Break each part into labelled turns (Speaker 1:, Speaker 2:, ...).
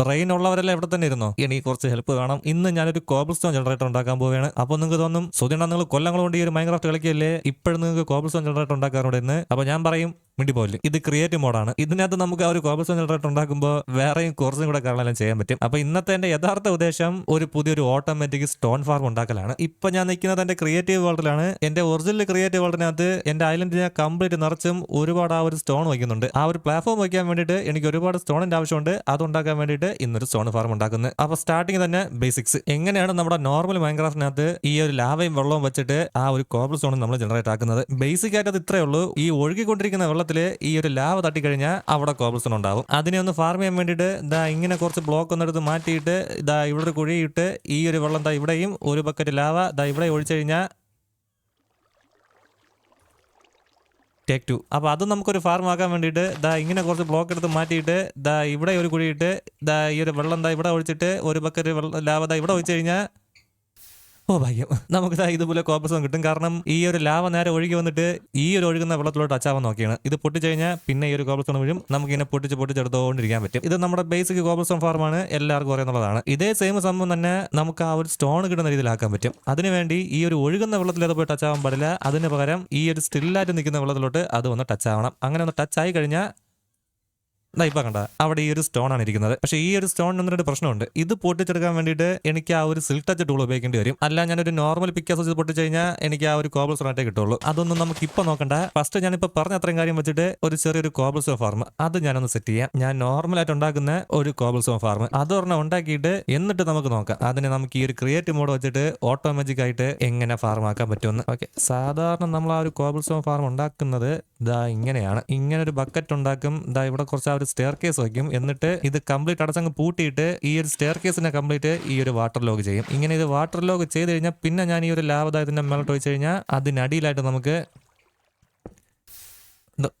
Speaker 1: Brain ഉള്ളവരല്ലേ ഇവിടെ തന്നെ ഇരുന്നോ? എനിക്ക് കുറച്ച് ഹെൽപ്പ് വേണം. ഇന്ന് ഞാനൊരു കോബിൾ സ്റ്റോൺ ജനറേറ്റർ ഉണ്ടാക്കാൻ പോവുകയാണ്. അപ്പോൾ നിങ്ങൾക്ക് തോന്നും സുധിണ നിങ്ങൾ കൊല്ലങ്ങൾ കൊണ്ട് ഈ ഒരു മൈൻക്രാഫ്റ്റ് കളിക്കല്ലേ? ഇപ്പോഴും നിങ്ങൾക്ക് കോബിൾ സ്റ്റോൺ ജനറേറ്റർ ഉണ്ടാക്കാറുണ്ട് ഇന്ന് അപ്പോൾ ഞാൻ പറയും മിണ്ടി പോലെ ഇത് ക്രിയേറ്റീവ് മോഡാണ് ഇതിനകത്ത് നമുക്ക് ആ ഒരു കോബിൾ സ്റ്റോൺ ജനറേറ്റർ ഉണ്ടാക്കുമ്പോൾ വേറെയും കുറച്ചും കൂടെ കാര്യങ്ങളെല്ലാം ചെയ്യാൻ പറ്റും. അപ്പോൾ ഇന്നത്തെ എന്റെ യഥാർത്ഥ ഉദ്ദേശം ഒരു പുതിയൊരു ഓട്ടോമാറ്റിക് സ്റ്റോൺ ഫാർം ഉണ്ടാക്കലാണ്. ഇപ്പൊ ഞാൻ നിൽക്കുന്നത് എന്റെ ക്രിയേറ്റീവ് വേൾഡിലാണ് എന്റെ ഒറിജിനൽ ക്രിയേറ്റീവ് വേൾഡിനകത്ത് എന്റെ ഐലൻഡ് ഞാൻ കംപ്ലീറ്റ് നിറച്ചും ഒരുപാട് ആ ഒരു സ്റ്റോൺ വയ്ക്കുന്നുണ്ട്. ആ ഒരു പ്ലാറ്റ്ഫോം വയ്ക്കാൻ വേണ്ടിയിട്ട് എനിക്ക് ഒരുപാട് സ്റ്റോണിന്റെ ആവശ്യമുണ്ട്. അത് ഉണ്ടാക്കാൻ വേണ്ടിയിട്ട് ഇന്നൊരു സ്റ്റോൺ ഫാർം ഉണ്ടാക്കുന്നത് അപ്പൊ സ്റ്റാർട്ടിങ് തന്നെ ബേസിക്സ് എങ്ങനെയാണ് നമ്മുടെ നോർമൽ മൈൻക്രാഫ്റ്റിനകത്ത് ഈ ഒരു ലാവയും വെള്ളവും വെച്ചിട്ട് ആ ഒരു കോബിൾ സ്റ്റോൺ നമ്മൾ ജനറേറ്റ് ആക്കുന്നത്? ബേസിക് ആയിട്ട് അത് ഇത്രയേ ഉള്ളൂ. ഈ ഒഴുകിക്കൊണ്ടിരിക്കുന്ന വെള്ളത്തിൽ ഈ ഒരു ലാവ തട്ടിക്കഴിഞ്ഞാൽ അവിടെ കോബിൾസൺ ഉണ്ടാവും. അതിനെ ഒന്ന് ഫാർം ചെയ്യാൻ വേണ്ടിയിട്ട് ഇതാ ഇങ്ങനെ കുറച്ച് ബ്ലോക്ക് ഒന്ന് എടുത്ത് മാറ്റിയിട്ട് ഇതാ ഇവിടെ ഒരു കുഴിയിട്ട് ഈ ഒരു വെള്ളം ദാ ഇവിടെയും ഒരു ബക്കറ്റ് ലാവ ദാ ഇവിടെ ഒഴിച്ചു കഴിഞ്ഞാൽ ടേക്ക് ടു അപ്പോൾ അത് നമുക്കൊരു ഫാർം ആക്കാൻ വേണ്ടിയിട്ട് ദാ ഇങ്ങനെ കുറച്ച് ബ്ലോക്ക് എടുത്ത് മാറ്റിയിട്ട് ദാ ഇവിടെ ഒരു കുഴിയിട്ട് ദാ ഈ ഒരു വെള്ളം ദാ ഇവിടെ ഒഴിച്ചിട്ട് ഒരു ബക്കറ്റ് വെള്ളം ലാവ ദാ ഇവിടെ ഒഴിച്ചു കഴിഞ്ഞാൽ ഓ ഭാഗ്യം. നമുക്ക് ഇതുപോലെ കോപ്പസും കിട്ടും. കാരണം ഈ ഒരു ലാവ നേരെ ഒഴുകി വന്നിട്ട് ഈ ഒരു ഒഴുകുന്ന വെള്ളത്തിലോട്ട് ടച്ചാവാൻ നോക്കിയാണ്. ഇത് പൊട്ടിച്ചു കഴിഞ്ഞാൽ പിന്നെ ഈ ഒരു കോപ്പസോൺ വീഴും. നമുക്ക് ഇങ്ങനെ പൊട്ടിച്ച് പൊട്ടിച്ചെടുത്തോണ്ടിരിക്കാൻ പറ്റും. ഇത് നമ്മുടെ ബേസിക് കോപ്പസോൺ ഫാർമാണ് എല്ലാവർക്കും അറിയുന്നതാണ് ഇതേ സെയിം സംഭവം തന്നെ നമുക്ക് ആ ഒരു സ്റ്റോൺ കിട്ടുന്ന രീതിയിലാക്കാൻ പറ്റും. അതിനുവേണ്ടി ഈ ഒരു ഒഴുകുന്ന വെള്ളത്തിൽ അത് പോയി ടച്ച് ആവാൻ പാടില്ല. അതിന് പകരം ഈ ഒരു സ്റ്റില്ലായിട്ട് നിൽക്കുന്ന വെള്ളത്തിലോട്ട് അത് ഒന്ന് ടച്ച് ആവണം. അങ്ങനെ ഒന്ന് ടച്ച് ആയി കഴിഞ്ഞാൽ ഇപ്പൊ കണ്ട അവിടെ ഈ ഒരു സ്റ്റോൺ ആണ് ഇരിക്കുന്നത്. പക്ഷേ ഈ ഒരു സ്റ്റോൺ എന്നൊരു പ്രശ്നമുണ്ട്. ഇത് പൊട്ടിച്ചെടുക്കാൻ വേണ്ടിയിട്ട് എനിക്ക് ആ ഒരു സിൽക്ക് ടച്ച് ടൂൾ ഉപയോഗിക്കേണ്ടി വരും. അല്ല ഞാനൊരു നോർമൽ പിക്കാസ് വെച്ച് പൊട്ടിച്ച് കഴിഞ്ഞാൽ എനിക്ക് ആ ഒരു കോബിൾ സ്റ്റോൺ ആയിട്ടേ കിട്ടുള്ളൂ. അതൊന്നും നമുക്ക് ഇപ്പൊ നോക്കണ്ട. ഫസ്റ്റ് ഞാനിപ്പോ പറഞ്ഞ അത്രയും കാര്യം വെച്ചിട്ട് ഒരു ചെറിയൊരു കോബിൾ സ്റ്റോൺ ഫാർം അത് ഞാനൊന്ന് സെറ്റ് ചെയ്യാം. ഞാൻ നോർമൽ ആയിട്ട് ഉണ്ടാക്കുന്ന ഒരു കോബിൾ സ്റ്റോൺ ഫാർം അതൊരെണ്ണം ഉണ്ടാക്കിയിട്ട് എന്നിട്ട് നമുക്ക് നോക്കാം. അതിനെ നമുക്ക് ഈ ഒരു ക്രിയേറ്റീവ് മോഡ് വെച്ചിട്ട് ഓട്ടോമാറ്റിക് ആയിട്ട് എങ്ങനെ ഫാർം ആക്കാൻ പറ്റുമെന്ന്. ഓക്കെ സാധാരണ നമ്മൾ ആ ഒരു കോബിൾ സ്റ്റോൺ ഫാർം ഉണ്ടാക്കുന്നത് ദാ ഇങ്ങനെയാണ്. ഇങ്ങനെ ഒരു ബക്കറ്റ് ഉണ്ടാക്കും. ദാ ഇവിടെ കുറച്ച് ആ ഒരു സ്റ്റെയർ കേസ് വയ്ക്കും. എന്നിട്ട് ഇത് കംപ്ലീറ്റ് അടച്ചങ്ങ് പൂട്ടിയിട്ട് ഈ ഒരു സ്റ്റെയർ കേസിനെ കംപ്ലീറ്റ് ഈ ഒരു വാട്ടർ ലോഗ് ചെയ്യും. ഇങ്ങനെ ഇത് വാട്ടർ ലോഗ് ചെയ്ത് കഴിഞ്ഞാൽ പിന്നെ ഞാൻ ഈ ഒരു ലാഭദായത്തിന്റെ മേലോട്ട് വെച്ച് കഴിഞ്ഞാൽ അതിനടിയിലായിട്ട് നമുക്ക്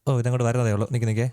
Speaker 1: ഓ ഇതങ്ങോട്ട് വരുന്നതേ ഉള്ളൂ. നിൽക്കി നിൽക്കേ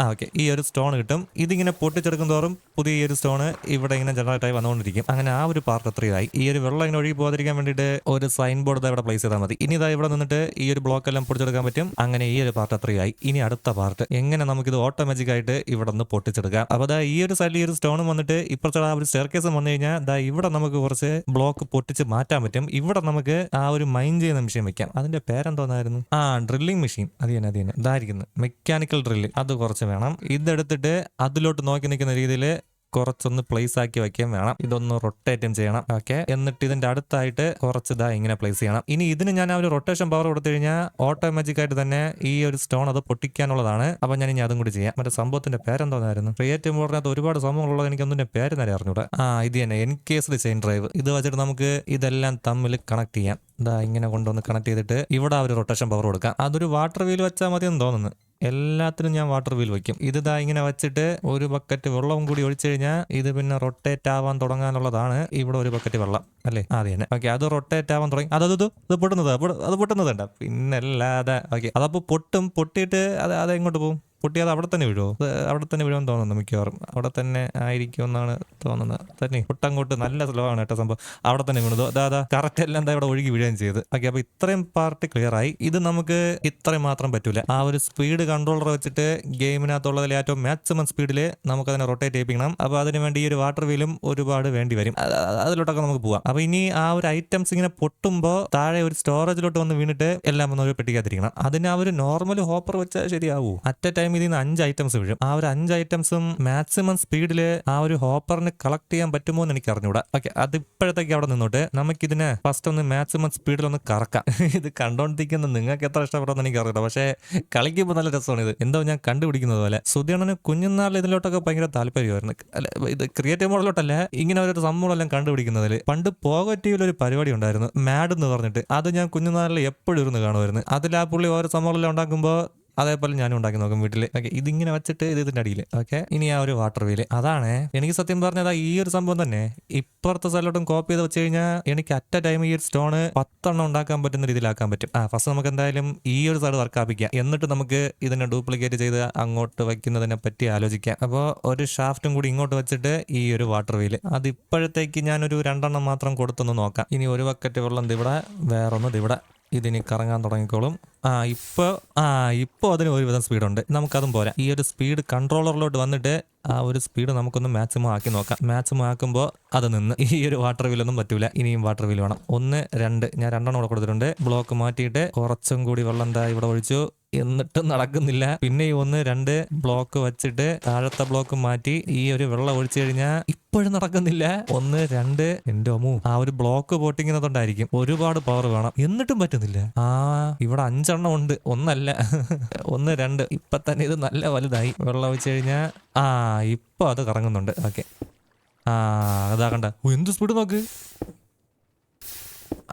Speaker 1: ആ ഓക്കെ. ഈ ഒരു സ്റ്റോൺ കിട്ടും. ഇതിങ്ങനെ പൊട്ടിച്ചെടുക്കും തോറും പുതിയ ഈ ഒരു സ്റ്റോണ് ഇവിടെ ഇങ്ങനെ ജനറേറ്റ് ആയി വന്നുകൊണ്ടിരിക്കും. അങ്ങനെ ആ ഒരു പാർട്ട് അത്രയായി ഈ ഒരു വെള്ളം ഇങ്ങനെ ഒഴുകി പോകാതിരിക്കാൻ വേണ്ടിയിട്ട് ഒരു സൈൻ ബോർഡ് ഇവിടെ പ്ലേസ് ചെയ്താൽ മതി. ഇനി ഇതാ ഇവിടെ നിന്നിട്ട് ഈ ഒരു ബ്ലോക്ക് എല്ലാം പൊട്ടിച്ചെടുക്കാൻ പറ്റും. അങ്ങനെ ഈ ഒരു പാർട്ട് അത്രയായി ഇനി അടുത്ത പാർട്ട്. എങ്ങനെ നമുക്കിത് ഓട്ടോമാറ്റിക് ആയിട്ട് ഇവിടെ നിന്ന് പൊട്ടിച്ചെടുക്കാം? അപ്പോൾ അതാ ഈ ഒരു സൈഡിൽ ഈ ഒരു സ്റ്റോൺ വന്നിട്ട് ഇപ്പുറത്തെ ആ ഒരു സ്റ്റെയർ കേസും വന്നു കഴിഞ്ഞാൽ ദാ ഇവിടെ നമുക്ക് കുറച്ച് ബ്ലോക്ക് പൊട്ടിച്ച് മാറ്റാൻ പറ്റും. ഇവിടെ നമുക്ക് ആ ഒരു മൈൻ ചെയ്യുന്ന മെഷീൻ വെക്കാം. അതിന്റെ പേരെന്തോന്നായിരുന്നു? ആ ഡ്രില്ലിംഗ് മെഷീൻ അത് തന്നെ അത് തന്നെ. ഇതായിരിക്കുന്നു. മെക്കാനിക്കൽ ഡ്രില്ല് അത് കുറച്ച് വേണം. ഇതെടുത്തിട്ട് അതിലോട്ട് നോക്കി നിൽക്കുന്ന രീതിയിൽ കുറച്ചൊന്ന് പ്ലേസ് ആക്കി വെക്കാൻ വേണം. ഇതൊന്ന് റൊട്ടേറ്റും ചെയ്യണം. ഓക്കെ എന്നിട്ട് ഇതിന്റെ അടുത്തായിട്ട് കുറച്ച് ഇതാ ഇങ്ങനെ പ്ലേസ് ചെയ്യണം. ഇനി ഇതിന് ഞാൻ ആ ഒരു റൊട്ടേഷൻ പവർ കൊടുത്തു കഴിഞ്ഞാൽ ഓട്ടോമാറ്റിക് ആയിട്ട് തന്നെ ഈ ഒരു സ്റ്റോൺ അത് പൊട്ടിക്കാനുള്ളതാണ്. അപ്പൊ ഞാൻ ഇനി അതും കൂടി ചെയ്യാം. മറ്റേ സംഭവത്തിന്റെ പേരെന്തോന്നായിരുന്നു? ക്രിയേറ്റീവ് മോഡിനകത്ത് ഒരുപാട് സംഭവങ്ങളുള്ളത് എനിക്ക് ഒന്നിന്റെ പേര് തന്നെ അറിഞ്ഞൂടെ. ആ ഇത് തന്നെ എൻ കേസ് ചെയിൻ ഡ്രൈവ് ഇത് വെച്ചിട്ട് നമുക്ക് ഇതെല്ലാം തമ്മിൽ കണക്ട് ചെയ്യാം. ഇതാ ഇങ്ങനെ കൊണ്ടുവന്ന് കണക്ട് ചെയ്തിട്ട് ഇവിടെ ഒരു റൊട്ടേഷൻ പവർ കൊടുക്കാം. അതൊരു വാട്ടർ വീൽ വെച്ചാൽ മതി എന്ന് തോന്നുന്നു. എല്ലാത്തിനും ഞാൻ വാട്ടർ വീൽ വെക്കും ഇത് ഇതാ ഇങ്ങനെ വെച്ചിട്ട് ഒരു ബക്കറ്റ് വെള്ളവും കൂടി ഒഴിച്ചു കഴിഞ്ഞാൽ ഇത് പിന്നെ റൊട്ടേറ്റ് ആവാൻ തുടങ്ങാനുള്ളതാണ് ഇവിടെ ഒരു ബക്കറ്റ് വെള്ളം. അല്ലേ? അത് തന്നെ. ഓക്കെ അത് റൊട്ടേറ്റ് ആവാൻ തുടങ്ങി. അതത് ഇത് പൊട്ടുന്നത് അത് പൊട്ടുന്നതുണ്ട് പിന്നെ അല്ലാതെ ഓക്കെ അതപ്പോൾ പൊട്ടും പൊട്ടിയിട്ട് അത് അത് എങ്ങോട്ട് പോകും? പൊട്ടി അത് അവിടെ തന്നെ വീഴുമോ അവിടെ തന്നെ വീഴുമെന്ന് തോന്നുന്നു മിക്കവാറും. അവിടെ തന്നെ ആയിരിക്കുമെന്നാണ് തോന്നുന്നത്. തന്നെ പൊട്ടങ്ങോട്ട് നല്ല സ്ലോ ആണ് കേട്ടോ സംഭവം. അവിടെ തന്നെ വീണത് അതാ കറക്റ്റ് എല്ലാം എന്താ ഇവിടെ ഒഴുകി വീഴുകയും ചെയ്ത്. ഓക്കെ അപ്പോൾ ഇത്രയും പാർട്ട് ക്ലിയർ ആയി. ഇത് നമുക്ക് ഇത്രയും മാത്രം പറ്റൂല. ആ ഒരു സ്പീഡ് കൺട്രോളർ വെച്ചിട്ട് ഗെയിമിനകത്തുള്ളതിൽ ഏറ്റവും മാക്സിമം സ്പീഡിൽ നമുക്ക് അതിനെ റൊട്ടേറ്റ് ചെയ്യിപ്പിക്കണം. അപ്പോൾ അതിന് വേണ്ടി ഈ ഒരു വാട്ടർ വീലും ഒരുപാട് വേണ്ടി വരും. അത് അത് അതിലോട്ടൊക്കെ നമുക്ക് പോവാം. അപ്പോൾ ഇനി ആ ഒരു ഐറ്റംസ് ഇങ്ങനെ പൊട്ടുമ്പോൾ താഴെ ഒരു സ്റ്റോറേജിലോട്ട് വന്ന് വീണിട്ട് എല്ലാം ഒന്ന് പെട്ടിക്കാതിരിക്കണം അതിന് ആ ഒരു നോർമൽ ഹോപ്പർ വെച്ചാൽ ശരിയാവൂ. അറ്റ് ടൈം ഇതിൽ നിന്ന് അഞ്ച് ഐറ്റംസ് വീഴും. ആ ഒരു അഞ്ച് ഐറ്റംസും മാക്സിമം സ്പീഡിൽ ആ ഒരു ഹോപ്പറിന് കളക്ട് ചെയ്യാൻ പറ്റുമോ എന്ന് എനിക്ക് അറിഞ്ഞൂടാ ഓക്കെ അത് ഇപ്പോഴത്തേക്ക് അവിടെ നിന്നോട്ട് നമുക്കിതിനെ ഫസ്റ്റ് ഒന്ന് മാക്സിമം സ്പീഡിൽ ഒന്ന് കറക്കാം. ഇത് കണ്ടോണ്ടിരിക്കുന്ന നിങ്ങൾക്ക് എത്ര ഇഷ്ടപ്പെടുമെന്ന് എനിക്ക് അറിയില്ല പക്ഷേ കളിക്കുമ്പോൾ നല്ല രസമാണ് ഇത്. എന്തോ ഞാൻ കണ്ടുപിടിക്കുന്നത് പോലെ. സുധിയണ്ണന് കുഞ്ഞുനാളിൽ ഇതിലോട്ടൊക്കെ ഭയങ്കര താല്പര്യമായിരുന്നു. അല്ല ഇത് ക്രിയേറ്റീവ് മോഡലോട്ടല്ല ഇങ്ങനെ ഒരു സംഭവമെല്ലാം കണ്ടുപിടിക്കുന്നതിൽ. പണ്ട് പോകറ്റീവിൽ ഒരു പരിപാടി ഉണ്ടായിരുന്നു മാഡ് എന്ന് പറഞ്ഞിട്ട്. അത് ഞാൻ കുഞ്ഞുനാളിൽ എപ്പോഴും ഇരുന്ന് കാണുമായിരുന്നു. അതിൽ ആ പുള്ളി ഓരോ സംഭവമെല്ലാം ഉണ്ടാക്കുമ്പോൾ അതേപോലെ ഞാനും ഉണ്ടാക്കി നോക്കും വീട്ടിൽ ഓക്കെ ഇതിങ്ങനെ വെച്ചിട്ട് ഇത് ഇതിന്റെ അടിയിൽ ഓക്കെ ഇനി ആ ഒരു വാട്ടർ വീൽ അതാണ് എനിക്ക് സത്യം പറഞ്ഞത് ഈ ഒരു സംഭവം തന്നെ. ഇപ്പുറത്തെ സ്ഥലത്തോട്ടും കോപ്പി ചെയ്ത് വെച്ച് കഴിഞ്ഞാൽ എനിക്ക് അറ്റ ടൈം ഈ ഒരു സ്റ്റോണ് പത്തെണ്ണം ഉണ്ടാക്കാൻ പറ്റുന്ന രീതിയിലാക്കാൻ പറ്റും. ആ ഫസ്റ്റ് നമുക്ക് എന്തായാലും ഈ ഒരു സൈഡ് വർക്കാപ്പിക്കാം എന്നിട്ട് നമുക്ക് ഇതിനെ ഡ്യൂപ്ലിക്കേറ്റ് ചെയ്ത് അങ്ങോട്ട് വയ്ക്കുന്നതിനെ പറ്റി ആലോചിക്കാം. അപ്പോൾ ഒരു ഷാഫ്റ്റും കൂടി ഇങ്ങോട്ട് വെച്ചിട്ട് ഈ ഒരു വാട്ടർ വീൽ അത് ഇപ്പോഴത്തേക്ക് ഞാനൊരു രണ്ടെണ്ണം മാത്രം കൊടുത്തൊന്ന് നോക്കാം. ഇനി ഒരു ബക്കറ്റ് വെള്ളം ഇവിടെ വേറൊന്ന് ഇവിടെ ഇതിനി കറങ്ങാൻ തുടങ്ങിക്കോളും. ആ ഇപ്പോൾ ആ ഇപ്പോൾ അതിന് ഒരുവിധം സ്പീഡുണ്ട്. നമുക്കതും പോരാ. ഈ ഒരു സ്പീഡ് കൺട്രോളറിലോട്ട് വന്നിട്ട് ആ ഒരു സ്പീഡ് നമുക്കൊന്ന് മാക്സിമം ആക്കി നോക്കാം. മാക്സിമം ആക്കുമ്പോൾ അത് നിന്ന്. ഈ ഒരു വാട്ടർ വീലൊന്നും പറ്റൂല. ഇനിയും വാട്ടർ വീൽ വേണം. ഒന്ന് രണ്ട്. ഞാൻ രണ്ടെണ്ണം കൂടെ കൊടുത്തിട്ടുണ്ട്. ബ്ലോക്ക് മാറ്റിയിട്ട് കുറച്ചും കൂടി വെള്ളം എന്താ ഇവിടെ ഒഴിച്ചു. എന്നിട്ടും നടക്കുന്നില്ല. പിന്നെ ഈ ഒന്ന് രണ്ട് ബ്ലോക്ക് വെച്ചിട്ട് താഴത്തെ ബ്ലോക്ക് മാറ്റി ഈ ഒരു വെള്ളം ഒഴിച്ചു കഴിഞ്ഞാൽ ഇപ്പോഴും നടക്കുന്നില്ല. ഒന്ന് രണ്ട് എന്റെ അമ്മു ആ ഒരു ബ്ലോക്ക് പൊട്ടിങ്ങുന്നതുകൊണ്ടായിരിക്കും ഒരുപാട് പവർ വേണം. എന്നിട്ടും പറ്റുന്നില്ല. ആ ഇവിടെ അഞ്ചെണ്ണം ഉണ്ട്. ഒന്നല്ല. ഒന്ന് രണ്ട്. ഇപ്പൊ തന്നെ ഇത് നല്ല വലുതായി. വെള്ളം ഒഴിച്ചു കഴിഞ്ഞാൽ ആ ഇപ്പൊ അത് കറങ്ങുന്നുണ്ട്. ഓക്കെ. ആ അതാ കണ്ട. എന്ത് സ്പീഡ് നോക്ക്?